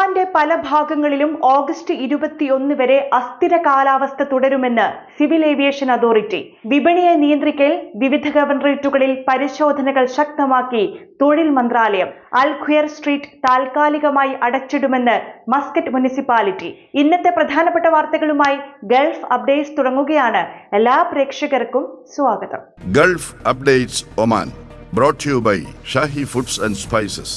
ഒമാന്റെ പല ഭാഗങ്ങളിലും ഓഗസ്റ്റ് ഇരുപത്തിയൊന്ന് വരെ അസ്ഥിര കാലാവസ്ഥ തുടരുമെന്ന് സിവിൽ ഏവിയേഷൻ അതോറിറ്റി. വിപണിയെ നിയന്ത്രിക്കൽ വിവിധ ഗവർണറേറ്റുകളിൽ പരിശോധനകൾ ശക്തമാക്കി തൊഴിൽ മന്ത്രാലയം അൽഖുയർ സ്ട്രീറ്റ് താൽക്കാലികമായി അടച്ചിടുമെന്ന് മസ്കറ്റ് മുനിസിപ്പാലിറ്റി. ഇന്നത്തെ പ്രധാനപ്പെട്ട വാർത്തകളുമായി ഗൾഫ് അപ്ഡേറ്റ്സ് തുടങ്ങുകയാണ്. എല്ലാ പ്രേക്ഷകർക്കും സ്വാഗതം. Gulf updates Oman brought you by Shahi foods and spices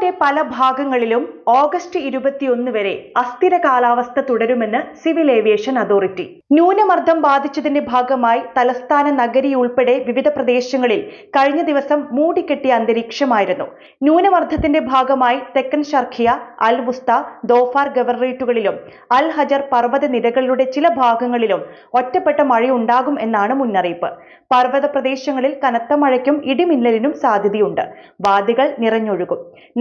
ഒമാന്റെ പല ഭാഗങ്ങളിലും ഓഗസ്റ്റ് ഇരുപത്തിയൊന്ന് വരെ അസ്ഥിര കാലാവസ്ഥ തുടരുമെന്ന് സിവിൽ ഏവിയേഷൻ അതോറിറ്റി. ന്യൂനമർദ്ദം ബാധിച്ചതിന്റെ ഭാഗമായി തലസ്ഥാന നഗരി ഉൾപ്പെടെ വിവിധ പ്രദേശങ്ങളിൽ കഴിഞ്ഞ ദിവസം മൂടിക്കെട്ടിയ അന്തരീക്ഷമായിരുന്നു. ന്യൂനമർദ്ദത്തിന്റെ ഭാഗമായി തെക്കൻ ഷർഖിയ അൽ വുസ്ത ദോഫാർ ഗവർണറേറ്റുകളിലും അൽ ഹജർ പർവത നിരകളുടെ ചില ഭാഗങ്ങളിലും ഒറ്റപ്പെട്ട മഴയുണ്ടാകും എന്നാണ് മുന്നറിയിപ്പ്. പർവത പ്രദേശങ്ങളിൽ കനത്ത മഴയ്ക്കും ഇടിമിന്നലിനും സാധ്യതയുണ്ട്. വാദികൾ നിറഞ്ഞൊഴുകും.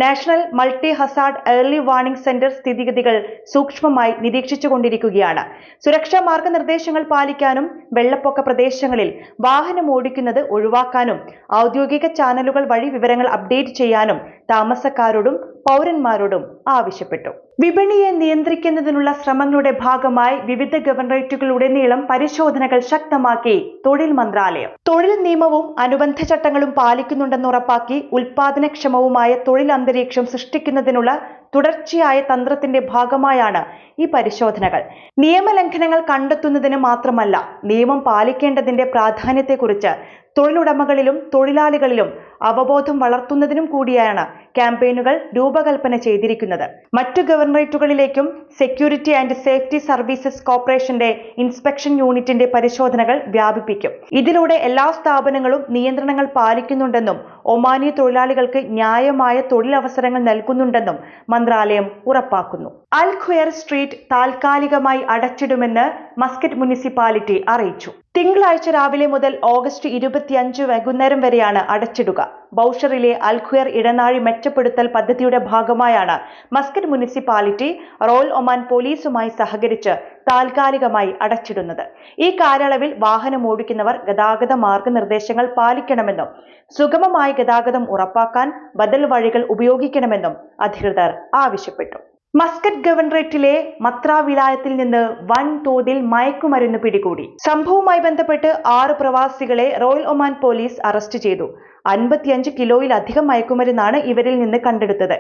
National multi hazard early warning centre സ്ഥിതിഗതികൾ സൂക്ഷ്മമായി നിരീക്ഷിച്ചുകൊണ്ടിരിക്കുകയാണ്. സുരക്ഷാ മാർഗനിർദ്ദേശങ്ങൾ പാലിക്കാനും വെള്ളപ്പൊക്ക പ്രദേശങ്ങളിൽ വാഹനം ഓടിക്കുന്നത് ഒഴിവാക്കാനും ഔദ്യോഗിക ചാനലുകൾ വഴി വിവരങ്ങൾ അപ്ഡേറ്റ് ചെയ്യാനും താമസക്കാരോടും പൗരന്മാരോടും ആവശ്യപ്പെട്ടു. വിപണിയെ നിയന്ത്രിക്കുന്നതിനുള്ള ശ്രമങ്ങളുടെ ഭാഗമായി വിവിധ ഗവർണറേറ്റുകളുടനീളം പരിശോധനകൾ ശക്തമാക്കി തൊഴിൽ മന്ത്രാലയം. തൊഴിൽ നിയമവും അനുബന്ധ ചട്ടങ്ങളും പാലിക്കുന്നുണ്ടെന്ന് ഉറപ്പാക്കി ഉൽപാദനക്ഷമവുമായ തൊഴിൽ അന്തരീക്ഷം സൃഷ്ടിക്കുന്നതിനുള്ള തുടർച്ചയായ തന്ത്രത്തിന്റെ ഭാഗമായാണ് ഈ പരിശോധനകൾ. നിയമലംഘനങ്ങൾ കണ്ടെത്തുന്നതിന് മാത്രമല്ല നിയമം പാലിക്കേണ്ടതിന്റെ പ്രാധാന്യത്തെക്കുറിച്ച് തൊഴിലുടമകളിലും തൊഴിലാളികളിലും അവബോധം വളർത്തുന്നതിനും കൂടിയാണ് ക്യാമ്പയിനുകൾ രൂപകൽപ്പന ചെയ്തിരിക്കുന്നത്. മറ്റു ഗവർണറേറ്റുകളിലേക്കും സെക്യൂരിറ്റി ആൻഡ് സേഫ്റ്റി സർവീസസ് കോർപ്പറേഷന്റെ ഇൻസ്പെക്ഷൻ യൂണിറ്റിന്റെ പരിശോധനകൾ വ്യാപിപ്പിക്കും. ഇതിലൂടെ എല്ലാ സ്ഥാപനങ്ങളും നിയന്ത്രണങ്ങൾ പാലിക്കുന്നുണ്ടെന്നും ഒമാനി തൊഴിലാളികൾക്ക് ന്യായമായ തൊഴിലവസരങ്ങൾ നൽകുന്നുണ്ടെന്നും മന്ത്രാലയം ഉറപ്പാക്കുന്നു. അൽ ഖുയർ സ്ട്രീറ്റ് താൽക്കാലികമായി അടച്ചിടുമെന്ന് മസ്കറ്റ് മുനിസിപ്പാലിറ്റി അറിയിച്ചു. തിങ്കളാഴ്ച രാവിലെ മുതൽ ഓഗസ്റ്റ് ഇരുപത്തിയഞ്ച് വൈകുന്നേരം വരെയാണ് അടച്ചിടുക. ബൌഷറിലെ അൽഖുയർ ഇടനാഴി മെച്ചപ്പെടുത്തൽ പദ്ധതിയുടെ ഭാഗമായാണ് മസ്കറ്റ് മുനിസിപ്പാലിറ്റി റോയൽ ഒമാൻ പോലീസുമായി സഹകരിച്ച് താൽക്കാലികമായി അടച്ചിടുന്നത്. ഈ കാലയളവിൽ വാഹനം ഓടിക്കുന്നവർ ഗതാഗത മാർഗനിർദ്ദേശങ്ങൾ പാലിക്കണമെന്നും സുഗമമായ ഗതാഗതം ഉറപ്പാക്കാൻ ബദൽ വഴികൾ ഉപയോഗിക്കണമെന്നും അധികൃതർ ആവശ്യപ്പെട്ടു. മസ്കറ്റ് ഗവർണറേറ്റിലെ മത്ര വിലായത്തിൽ നിന്ന് വൻ തോതിൽ മയക്കുമരുന്ന് പിടികൂടി. സംഭവവുമായി ബന്ധപ്പെട്ട് ആറ് പ്രവാസികളെ റോയൽ ഒമാൻ പോലീസ് അറസ്റ്റ് ചെയ്തു. അൻപത്തിയഞ്ച് കിലോയിലധികം മയക്കുമരുന്നാണ് ഇവരിൽ നിന്ന് കണ്ടെടുത്തത്.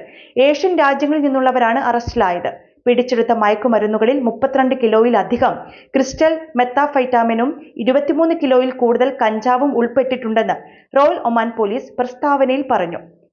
ഏഷ്യൻ രാജ്യങ്ങളിൽ നിന്നുള്ളവരാണ് അറസ്റ്റിലായത്. പിടിച്ചെടുത്ത മയക്കുമരുന്നുകളിൽ മുപ്പത്തിരണ്ട് കിലോയിലധികം ക്രിസ്റ്റൽ മെത്താഫൈറ്റാമിനും ഇരുപത്തിമൂന്ന് കിലോയിൽ കൂടുതൽ കഞ്ചാവും ഉൾപ്പെട്ടിട്ടുണ്ടെന്ന് റോയൽ ഒമാൻ പോലീസ് പ്രസ്താവനയിൽ പറഞ്ഞു.